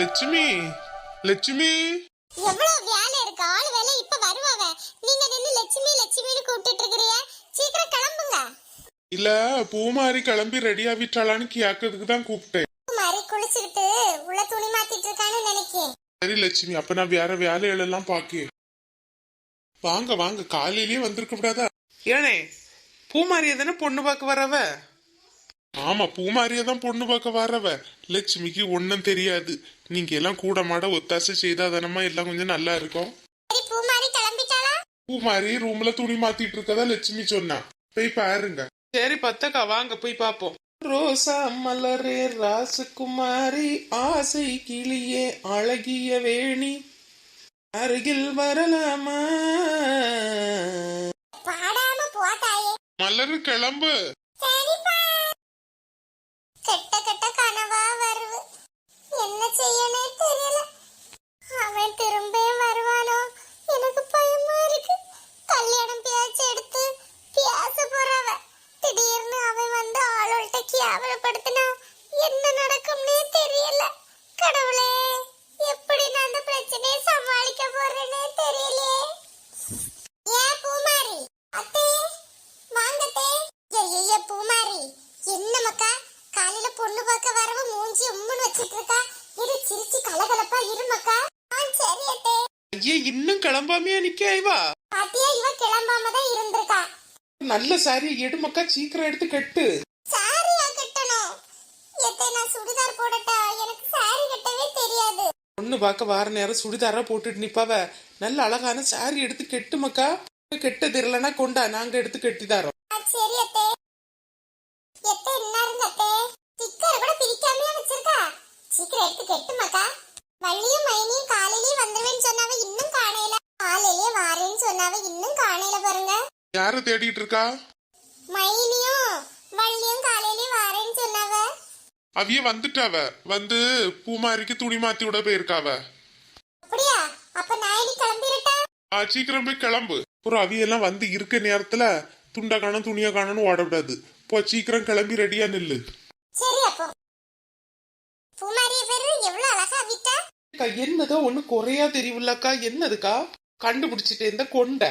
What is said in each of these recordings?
லட்சுமி லட்சுமி. எவ்வளவு வேலை இருக்கு? ஆளு வேலை இப்ப வருவாவ நீங்க நின்னு லட்சுமி லட்சுமின்னு கூப்பிட்டு இருக்கிறீங்க சீக்கிரம் கிளம்புங்க. இல்ல பூமாரி கிளம்பி ரெடி ஆகிட்டாளான்னு கேட்கறதுக்கு தான் கூப்பிட்டேன். மாதிரி குளிச்சுக்கிட்டு உள்ள துணி மாத்திட்டு இருக்கான்னு நினைக்கிறேன் சரி லட்சுமி அப்ப நான் வேற வேலைகளெல்லாம் பாக்கேன். வாங்க வாங்க காலையிலேயே வந்திருக்க கூடாதா? ஏனே பூமாரிய தானே பொண்ணு பார்க்க வரவ? ஆமா பூமாரியை தான் பொண்ணு பார்க்க வரவ. லட்சுமிக்கு ஒன்னும் தெரியாது. நீங்க எல்லாம் கூட மாட ஒத்தாசை செய்தா தானமா எல்லாம் கொஞ்சம் நல்லா இருக்கும். சரி பூமாரி கிளம்பிட்டாளா? பூமாரி ரூம்ல துணி மாத்திட்டு இருக்கதா லட்சுமி சொன்னா. போய் பாருங்க. சரி பத்தக்கா வாங்க போய் பாப்போம். ரோசா மலரே ராசகுமாரி ஆசை கிளியே அழகிய வேணி. அருகில் வரலாமா? மலரு கிளம்பு சரிப்பா கெட்ட கெட்ட கனவா வருது என்ன செய்யனே தெரியல அவன் திரும்ப வருவானோ எனக்கு பயமா இருக்கு கல்யாணம் பேச்சு எடுத்து பேச போறவ திடீர்னு அவன் வந்து ஆளோள்கிட்ட கேவலப்படுத்தினா என்ன நடக்கும்னே தெரியல கடவுளே எப்படி நான் அந்த பிரச்சனையை சமாளிக்க போறேனே தெரியலையே ஏன் பூமாரி அத்தே வாங்கத்தே ஐய பூமாரி என்ன மக்கா காலையில பொண்ணு பார்க்க வரவ மூஞ்சி உம்முன்னு வச்சிட்டு இருக்கா இரு சிரிச்சு கலகலப்பா இரு மக்கா ஆ சரி அத்தே ஐயே இன்னும் கிளம்பாமையா நிக்க இவா? பாத்தியா இவ கிளம்பாம தான் இருந்திருக்கா. நல்ல சாரி எடுமக்கா சீக்கிரம் எடுத்து கட்டு. சாரியா கட்டணும்? எத்தே நான் சுடிதார் போடட்டா? எனக்கு சாரி கட்டவே தெரியாது. பொண்ணு பார்க்க வார நேரம் சுடிதாரா போட்டுட்டு நிப்பாவ. நல்ல அழகான சாரி எடுத்து கெட்டு மக்கா கெட்ட தெரியலனா கொண்டா நாங்க எடுத்து கட்டி தரோம் சரி அத்தே. எத்தே இன்னாருங்க அத்தே? ஸ்டிக்கர் கூட பிரிக்காமயே வச்சிருக்கா? சீக்கிரம் எடுத்து கெட்டு மக்கா வள்ளியும் மைனியும் காலையிலயே வந்துருவேன்னு சொன்னாவ இன்னும் காணையில காலையிலயே வாரேன்னு சொன்னாவ இன்னும் காணையில பாருங்க. யார தேடிட்டு இருக்கா? மைனியும் வள்ளியும் காலையிலயே வாரேன்னு சொன்னாவ. அவிய வந்துட்டாவ. வந்து பூமாரிக்கு துணி மாத்தி விட போயிருக்காவ. அப்படியா? அப்ப நான் இனி கிளம்பிரட்டா? ஆ சீக்கிரம் போய் கிளம்பு. அப்புறம் அவியெல்லாம் வந்து இருக்க நேரத்துல துண்டை காணும் துணியை காணும்னு ஓடக்கூடாது. போ சீக்கிரம் கிளம்பி ரெடியா நில்லு சரி அப்போ பூமாரிய பேரு எவ்வளவு அழகா அக்கா, என்னதோ ஒண்ணு குறையா தெரியுமில்லக்கா. என்னதுக்கா? கண்டுபிடிச்சிட்டு இந்த கொண்டை.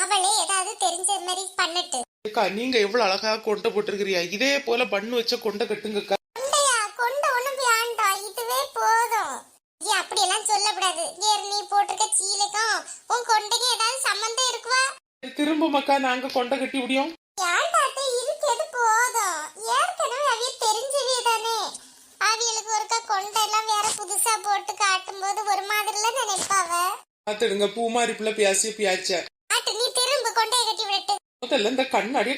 அவளே ஏதாவது தெரிஞ்ச மாதிரி பண்ணட்டு. அக்கா நீங்க எவ்வளவு அழகா கொண்டை போட்டிருக்கிறியா இதே போல பண்ணு வச்ச கொண்டை கட்டுங்கக்கா. கொண்டையா? கொண்ட ஒண்ணும் வேண்டாம். இதுவே போதும். ஏ அப்படியெல்லாம் சொல்லக்கூடாது. ஏறு நீ போட்டிருக்க சீலைக்கும் உன் கொண்டைக்கும் ஏதாவது சம்மந்தம் இருக்குவா? திரும்ப மக்கா நாங்க கொண்டை கட்டி முடியும் ஏன்டாட்டு இருக்கிறது போதும் ஏற்கனவே அவிய தெரிஞ்சவிய தானே அவியலுக்கு ஒருக்கா கொண்டை எல்லாம் வேற புதுசா போட்டு காட்டும்போது ஒரு மாதிரில நினைப்பாவ பாத்துடுங்க பூமாரி பிள்ளை பேசிய பியாச்ச. நீ திரும்ப கொண்டைய கட்டி விட்டு. முதல்ல இந்த கண்ணாடியே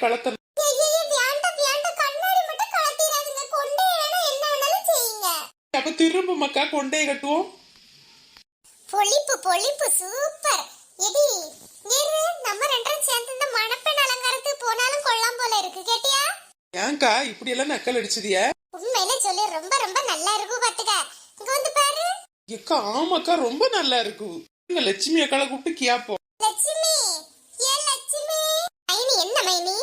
செய்யுங்க. அப்ப திரும்ப மக்கா கொண்டையை கட்டுவோம். பொலிப்பு பொலிப்பு சூப்பர். எடி இரு நம்ம ரெண்டரும் சேர்ந்து இந்த மணப்பெண் அலங்காரத்துக்கு போனாலும் கொள்ளாம் போல இருக்கு. கேட்டியா? ஏன்க்கா இப்படி எல்லாம் நக்கல் அடிச்சதிய? உண்மையிலே சொல்லி ரொம்ப ரொம்ப நல்லா இருக்கும் பாத்துக்க. இங்க வந்து பாரு. எக்கா ஆமாக்கா ரொம்ப நல்லா இருக்கு நீங்க லட்சுமி அக்காளை கூப்பிட்டு கேப்போம் லட்சுமி! ஏ லட்சுமி? மைனி என்ன மைனி?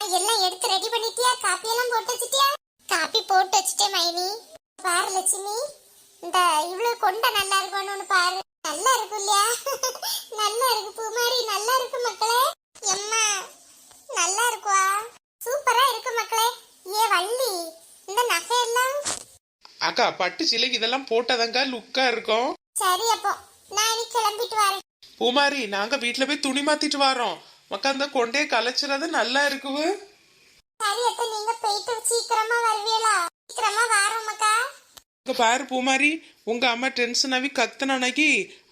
எல்லாம் எடுத்து ரெடி பண்ணிட்டியா? காப்பி எல்லாம் போட்டு வச்சிட்டியா? காப்பி போட்டு வச்சிட்டேன் மைனி. பாரு லட்சுமி இந்த இவ்வளவு கொண்ட நல்லா இருக்கும்னு பாரு. நல்லா இருக்கும் இல்லையா? நல்லா இருக்கு பூமாரி நல்லா இருக்கு மக்களே. எம்மா நல்லா இருக்குவா? சூப்பரா இருக்கு மக்களே. ஏ வள்ளி இந்த நகையெல்லாம்? அக்கா பட்டு சிலைக்கு இதெல்லாம் போட்டாதாங்க லுக்கா இருக்கும். சரி அப்போ நான் இனி கிளம்பிட்டு வரேன். பூமாரி நாங்க வீட்டுல போய் துணி மாத்திட்டு வரோம் மக்கா கொண்டையை கலைச்சுறது நல்லா இருக்குது சரி அப்ப நீங்க போயிட்டு சீக்கிரமா வருவீங்களா? சீக்கிரமா வாரோம் மக்கா இங்க பாரு பூமாரி உங்க அம்மா டென்ஷன் ஆகி கத்தன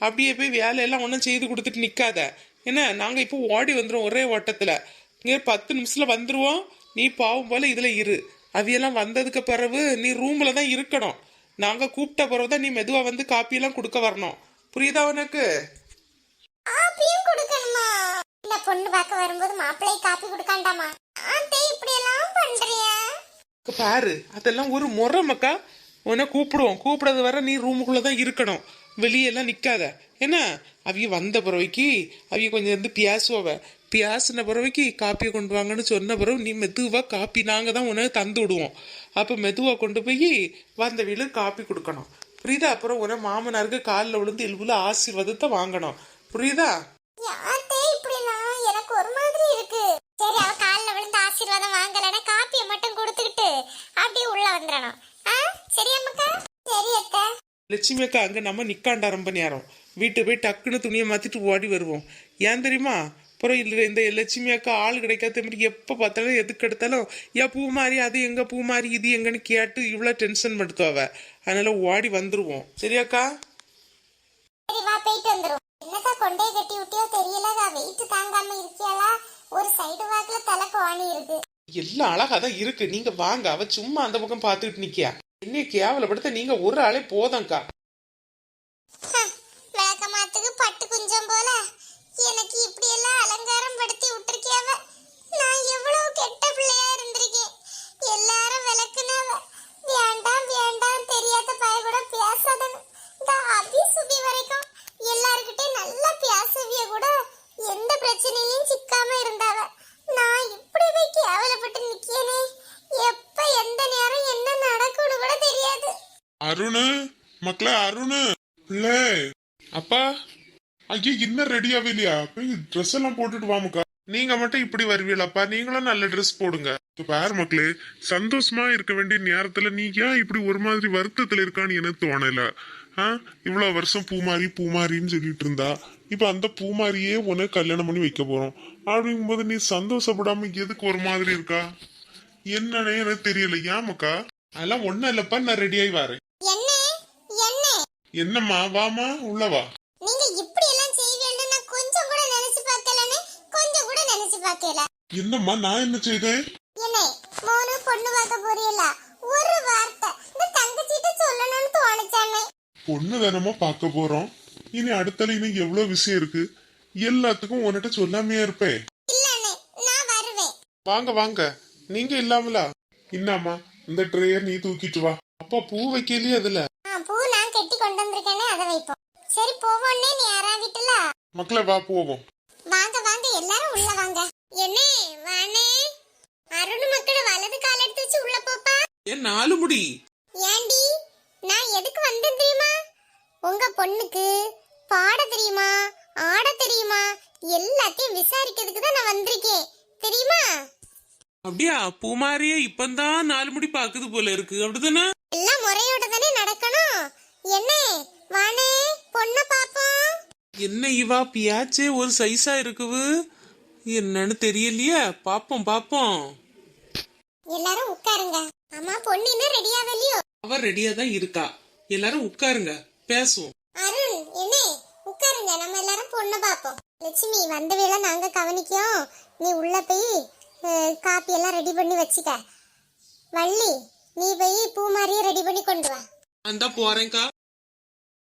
அப்படியே போய் வேலையெல்லாம் ஒன்றும் செய்து கொடுத்துட்டு நிக்காத. என்ன நாங்க இப்போ ஓடி வந்துரும் ஒரே ஓட்டத்துல. இங்க பத்து நிமிஷத்துல வந்துருவோம். நீ பாவம் போல இதுல இரு. அவையெல்லாம் வந்ததுக்கு பிறகு நீ ரூம்ல தான் இருக்கணும். நாங்க கூப்பிட்ட பிறகு தான் நீ மெதுவா வந்து காப்பியெல்லாம் கொடுக்க வரணும். புரியுதா உனக்கு? காப்பியும் கொடுக்கணுமா? இந்த பொண்ணு பார்க்க வரும்போது மாப்பிள்ளை காப்பி கொடுக்காண்டாமா? ஆத்தே இப்படி எல்லாம் பண்றியா பாரு அதெல்லாம் ஒரு முறை மக்கா. உன்னை கூப்பிடுவோம். கூப்பிடாத வர நீ ரூமுக்குள்ள தான் இருக்கணும். வெளியெல்லாம் நிக்காத. என்ன? அவிய வந்த பிறவைக்கு அவிய கொஞ்சம் இருந்து பேசுவவ பேசின பிறவைக்கு காப்பியை கொண்டு வாங்கன்னு சொன்ன பிறகு நீ மெதுவா காப்பி நாங்க தான் உனக்கு தந்து விடுவோம். அப்ப மெதுவா கொண்டு போய் வந்த வீடு காப்பி கொடுக்கணும். புரியுதா? அப்புறம் உன மாமனாருக்கு காலில் விழுந்து எலுபுல ஆசீர்வாதத்தை வாங்கணும். புரியுதா? எனக்கு ஒரு மாதிரி இருக்கு. சரி அவ கால்ல விழுந்து ஆசீர்வாதம் வாங்கலன்னா காப்பியை மட்டும் கொடுத்துக்கிட்டு அப்படியே உள்ள வந்துடணும். ஆ? சரி அம்மக்கா? சரி அத்தை. லட்சுமி அக்கா அங்க நம்ம நிக்காண்டா ரொம்ப நேரம் வீட்டு போய் டக்குன்னு துணியை மாத்திட்டு ஓடி வருவோம். ஏன் தெரியுமா? அப்புறம் இல்ல இந்த லட்சுமி அக்கா ஆள் கிடைக்காத மாதிரி எப்ப பார்த்தாலும் எதுக்கு எடுத்தாலும் ஏன் பூ மாறி அது எங்க பூ மாறி இது எங்கன்னு கேட்டு இவ்வளவு டென்ஷன் படுத்துவாவ அதனால ஓடி வந்துருவோம். சரியாக்கா என்னக்கா கொண்டே கட்டி விட்டியோ தெரியலக்கா வெயிட் தாங்காம இருக்கியாளா? ஒரு சைடு வாக்குல தலை கோணி இருக்கு. எல்லாம் அழகா தான் இருக்கு. நீங்க வாங்க. அவ சும்மா அந்த பக்கம் பார்த்துக்கிட்டு நிக்கியா? என்னைய கேவலப்படுத்த நீங்க ஒரு ஆளே போதம்க்கா விளக்கமாத்துக்கு பட்டு குஞ்சம் போல எனக்கு இப்படி எல்லாம் அலங்காரம் படுத்தி விட்டுருக்கியாவ நான் எவ்வளவு கெட்ட பிள்ளையா இருந்திருக்கேன் எல்லாரும் விளக்குனாவ வேண்டாம் வேண்டாம் தெரியாத பய கூட பேசாதன்னு இந்த அபி சுபி வரைக்கும் எல்லார்கிட்டயும் நல்லா பேசவிய கூட எந்த பிரச்சனையிலும் சிக்காம இருந்தாவ நான் இப்படி போய் கேவலப்பட்டு நிக்கியனே எப்ப எந்த நேரம் என்ன நடக்கும்னு கூட தெரியாது அருணு? மக்களே அருணு? பிள்ளை. அப்பா ஐயோ இன்னும் ரெடியாவே இல்லையா? போய் ட்ரெஸ் எல்லாம் போட்டுட்டு வாமுக்கா நீங்க மட்டும் இப்படி வருவீங்களப்பா? நீங்களும் நல்ல ட்ரெஸ் போடுங்க. இப்ப பாரு மக்களே சந்தோஷமா இருக்க வேண்டிய நேரத்துல நீ ஏன் இப்படி ஒரு மாதிரி வருத்தத்துல இருக்கான்னு எனக்கு தோணல. ஆ? இவ்வளவு வருஷம் பூமாரி பூமாரின்னு சொல்லிட்டு இருந்தா. இப்ப அந்த பூமாரியே உனக்கு கல்யாணம் பண்ணி வைக்க போறோம். அப்படிங்கும்போது நீ சந்தோஷப்படாம எதுக்கு ஒரு மாதிரி இருக்கா? என்னன்னே எனக்கு தெரியல. ஏமாக்கா அதெல்லாம் ஒண்ணும் இல்லப்பா. நான் ரெடியாகி வரேன். என்னம்மா வாமா உள்ள வா. நீங்க இப்படி எல்லாம் செய்வீங்கன்னு நான் கொஞ்சம் கூட நினைச்சு பார்க்கலன்னு கொஞ்சம் கூட நினைச்சு பார்க்கல. என்னம்மா நான் என்ன செய்தேன்? என்ன மோனு பொண்ணு பார்க்க போறீல்ல ஒரு வார்த்தை. இந்த தங்கச்சிட்ட சொல்லணும்னு தோணுச்சானே பொண்ணு தானமா பார்க்க போறோம். இனி அடுத்தால இன்னும் எவ்வளவு விஷயம் இருக்கு? எல்லாத்துக்கும் உன்கிட்ட சொல்லாமையா இருப்பேன் இல்லண்ணே நான் வருவேன். வாங்க வாங்க. நீங்க இல்லாமலா? இன்னாமா இந்த ட்ரேயர் நீ தூக்கிட்டு வா. அப்பா பூ வைக்கலையே அதுல ஆ பூ நான் கட்டி கொண்டு வைப்போம் சரி போவோன்னே நீ யாரா விட்டுல? மக்களே வா போவோம். வாங்க வாங்க எல்லாரும் உள்ள வாங்க. என்ன வானே அருண் மக்கள் வலது கால் எடுத்து வச்சு உள்ள போப்பா. ஏன் நாலு முடி. ஏண்டி நான் எதுக்கு வந்தேன் தெரியுமா? உங்க பொண்ணுக்கு பாட தெரியுமா ஆட தெரியுமா? எல்லாத்தையும் விசாரிக்கிறதுக்கு தான் நான் வந்திருக்கேன். தெரியுமா? அப்படியா? பூமாரியே இப்பந்தான் நாலு முடி பாக்குது போல இருக்கு. அப்படிதானே? எல்லாம் முறையோட தானே நடக்கணும். என்ன என்ன இவா பியாச்சே ஒரு சைஸா இருக்குவு என்னன்னு தெரியலையே. பாப்போம் பாப்போம். எல்லாரும் உட்காருங்க. அம்மா பொண்ணு இன்னும் ரெடி ஆகலையோ அவ ரெடியா தான் இருக்கா. எல்லாரும் உட்காருங்க. பேசுவோம். அருண் என்ன? உட்காருங்க. நம்ம எல்லாரும் பொண்ணு பாப்போம் லட்சுமி வந்த வேளை நாங்க கவனிக்கோம் நீ உள்ள போய் காப்பி எல்லாம் ரெடி பண்ணி வச்சுக்க. வள்ளி நீ போய் பூ மாதிரியே ரெடி பண்ணி கொண்டு வா. அந்த போறேன்க்கா.